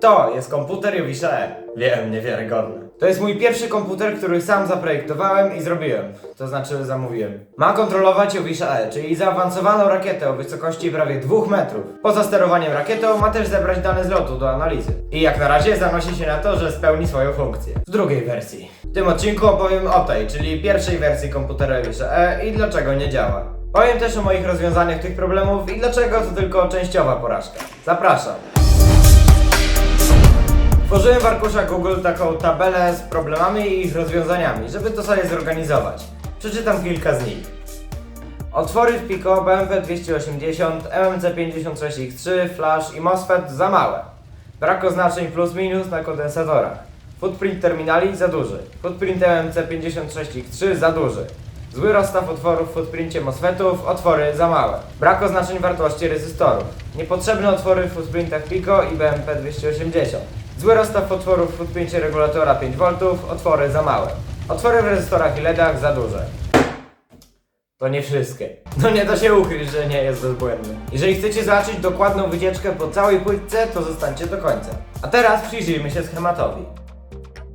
To jest komputer Jowisza E. Wiem, niewiarygodne. To jest mój pierwszy komputer, który sam zaprojektowałem i zrobiłem. To znaczy zamówiłem. Ma kontrolować Jowisza E, czyli zaawansowaną rakietę o wysokości prawie 2 metrów. Poza sterowaniem rakietą ma też zebrać dane z lotu do analizy. I jak na razie zanosi się na to, że spełni swoją funkcję. W drugiej wersji. W tym odcinku opowiem o tej, czyli pierwszej wersji komputera Jowisza E i dlaczego nie działa. Powiem też o moich rozwiązaniach tych problemów i dlaczego to tylko częściowa porażka. Zapraszam. Tworzyłem w arkuszach Google taką tabelę z problemami i ich rozwiązaniami, żeby to sobie zorganizować. Przeczytam kilka z nich. Otwory w Pico BMP 280, MMC 56X3, Flash i MOSFET za małe. Brak oznaczeń plus minus na kondensatorach. Footprint terminali za duży. Footprint MMC 56X3 za duży. Zły rozstaw otworów w footprincie MOSFETów, otwory za małe. Brak oznaczeń wartości rezystorów. Niepotrzebne otwory w footprintach Pico i BMP 280. Zły rozstaw otworów w footprincie regulatora 5V, otwory za małe. Otwory w rezystorach i LEDach za duże. To nie wszystkie. No nie da się ukryć, że nie jest bezbłędny. Jeżeli chcecie zobaczyć dokładną wycieczkę po całej płytce, to zostańcie do końca. A teraz przyjrzyjmy się schematowi.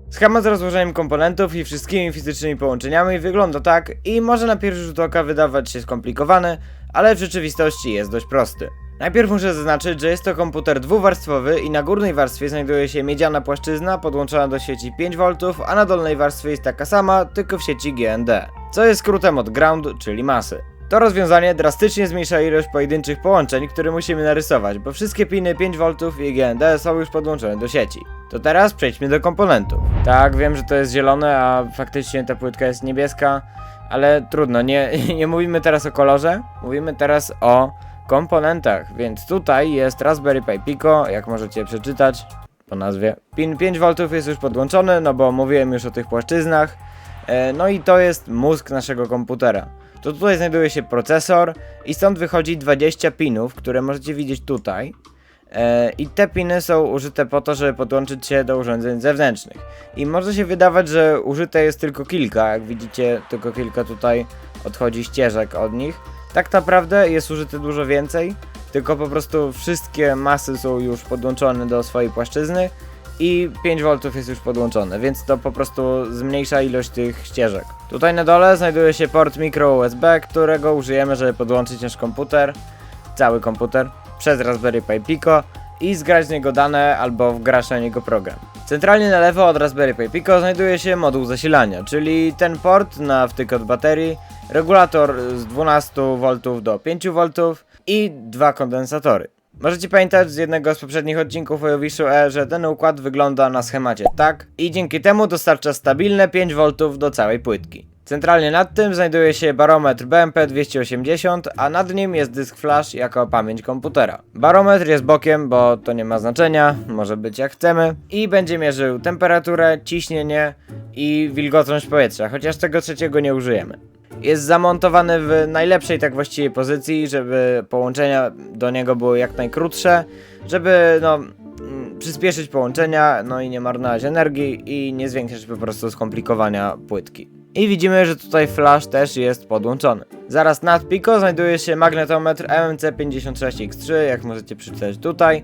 Schemat z rozłożeniem komponentów i wszystkimi fizycznymi połączeniami wygląda tak i może na pierwszy rzut oka wydawać się skomplikowany, ale w rzeczywistości jest dość prosty. Najpierw muszę zaznaczyć, że jest to komputer dwuwarstwowy i na górnej warstwie znajduje się miedziana płaszczyzna podłączona do sieci 5V, a na dolnej warstwie jest taka sama, tylko w sieci GND, co jest skrótem od ground, czyli masy. To rozwiązanie drastycznie zmniejsza ilość pojedynczych połączeń, które musimy narysować, bo wszystkie piny 5V i GND są już podłączone do sieci. To teraz przejdźmy do komponentów. Tak, wiem, że to jest zielone, a faktycznie ta płytka jest niebieska, ale trudno, nie, nie mówimy teraz o kolorze, mówimy teraz o komponentach, więc tutaj jest Raspberry Pi Pico, jak możecie przeczytać po nazwie. Pin 5V jest już podłączony, no bo mówiłem już o tych płaszczyznach. E, No i to jest mózg naszego komputera. To tutaj znajduje się procesor i stąd wychodzi 20 pinów, które możecie widzieć tutaj. E, I te piny są użyte po to, żeby podłączyć się do urządzeń zewnętrznych. I może się wydawać, że użyte jest tylko kilka, jak widzicie, tylko kilka tutaj odchodzi ścieżek od nich. Tak naprawdę jest użyte dużo więcej, tylko po prostu wszystkie masy są już podłączone do swojej płaszczyzny i 5V jest już podłączone, więc to po prostu zmniejsza ilość tych ścieżek. Tutaj na dole znajduje się port micro USB, którego użyjemy, żeby podłączyć nasz komputer, cały komputer, przez Raspberry Pi Pico i zgrać z niego dane albo wgrać na niego program. Centralnie na lewo od Raspberry Pi Pico znajduje się moduł zasilania, czyli ten port na wtyk od baterii, regulator z 12V do 5V i dwa kondensatory. Możecie pamiętać z jednego z poprzednich odcinków o Jowiszu E, że ten układ wygląda na schemacie tak i dzięki temu dostarcza stabilne 5V do całej płytki. Centralnie nad tym znajduje się barometr BMP280, a nad nim jest dysk flash jako pamięć komputera. Barometr jest bokiem, bo to nie ma znaczenia, może być jak chcemy i będzie mierzył temperaturę, ciśnienie i wilgotność powietrza, chociaż tego trzeciego nie użyjemy. Jest zamontowany w najlepszej tak właściwie pozycji, żeby połączenia do niego były jak najkrótsze, żeby no przyspieszyć połączenia, no i nie marnować energii i nie zwiększać po prostu skomplikowania płytki. I widzimy, że tutaj flash też jest podłączony. Zaraz nad Pico znajduje się magnetometr MMC56X3, jak możecie przeczytać tutaj.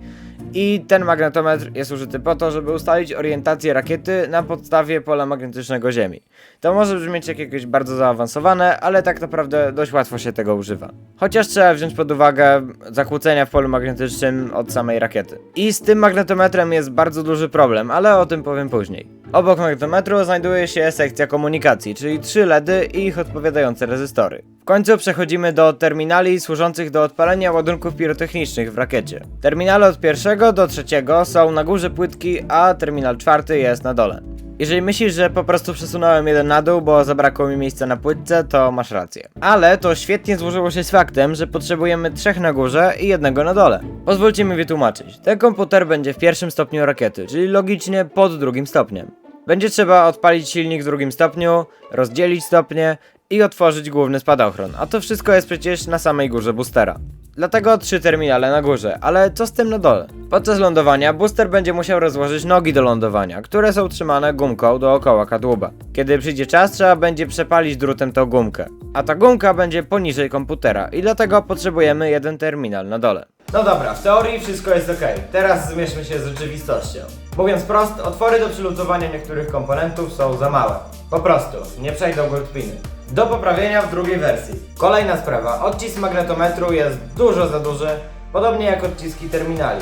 I ten magnetometr jest użyty po to, żeby ustalić orientację rakiety na podstawie pola magnetycznego Ziemi. To może brzmieć jak jakieś bardzo zaawansowane, ale tak naprawdę dość łatwo się tego używa. Chociaż trzeba wziąć pod uwagę zakłócenia w polu magnetycznym od samej rakiety. I z tym magnetometrem jest bardzo duży problem, ale o tym powiem później. Obok magnetometru znajduje się sekcja komunikacji, czyli trzy LEDy i ich odpowiadające rezystory. W końcu przechodzimy do terminali służących do odpalenia ładunków pirotechnicznych w rakiecie. Terminale od pierwszego do trzeciego są na górze płytki, a terminal czwarty jest na dole. Jeżeli myślisz, że po prostu przesunąłem jeden na dół, bo zabrakło mi miejsca na płytce, to masz rację. Ale to świetnie złożyło się z faktem, że potrzebujemy trzech na górze i jednego na dole. Pozwólcie mi wytłumaczyć. Ten komputer będzie w pierwszym stopniu rakiety, czyli logicznie pod drugim stopniem. Będzie trzeba odpalić silnik w drugim stopniu, rozdzielić stopnie i otworzyć główny spadochron, a to wszystko jest przecież na samej górze boostera. Dlatego trzy terminale na górze, ale co z tym na dole? Podczas lądowania booster będzie musiał rozłożyć nogi do lądowania, które są trzymane gumką dookoła kadłuba. Kiedy przyjdzie czas, trzeba będzie przepalić drutem tą gumkę, a ta gumka będzie poniżej komputera i dlatego potrzebujemy jeden terminal na dole. No dobra, w teorii wszystko jest ok. Teraz zmierzmy się z rzeczywistością. Mówiąc prost, otwory do przylutowania niektórych komponentów są za małe. Po prostu, nie przejdą goldpiny. Do poprawienia w drugiej wersji. Kolejna sprawa, odcisk magnetometru jest dużo za duży, podobnie jak odciski terminali.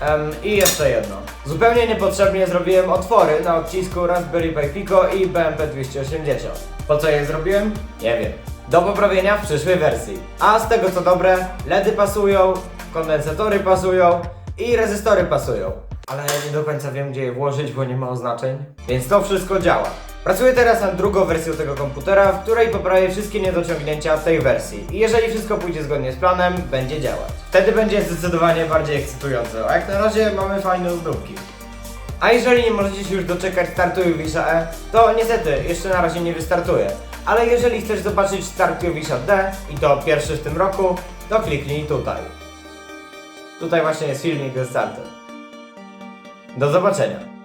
Em, I jeszcze jedno. Zupełnie niepotrzebnie zrobiłem otwory na odcisku Raspberry Pi Pico i BMP 280. Po co je zrobiłem? Nie wiem. Do poprawienia w przyszłej wersji. A z tego co dobre, LEDy pasują, kondensatory pasują i rezystory pasują. Ale nie do końca wiem gdzie je włożyć, bo nie ma oznaczeń. Więc to wszystko działa. Pracuję teraz nad drugą wersją tego komputera, w której poprawię wszystkie niedociągnięcia tej wersji. I jeżeli wszystko pójdzie zgodnie z planem, będzie działać. Wtedy będzie zdecydowanie bardziej ekscytująco, a jak na razie mamy fajne ozdóbki. A jeżeli nie możecie się już doczekać startu Jowisza E, to niestety jeszcze na razie nie wystartuje. Ale jeżeli chcesz zobaczyć start Jowisza D i to pierwszy w tym roku, to kliknij tutaj. Tutaj właśnie jest filmik ze startem. Do zobaczenia.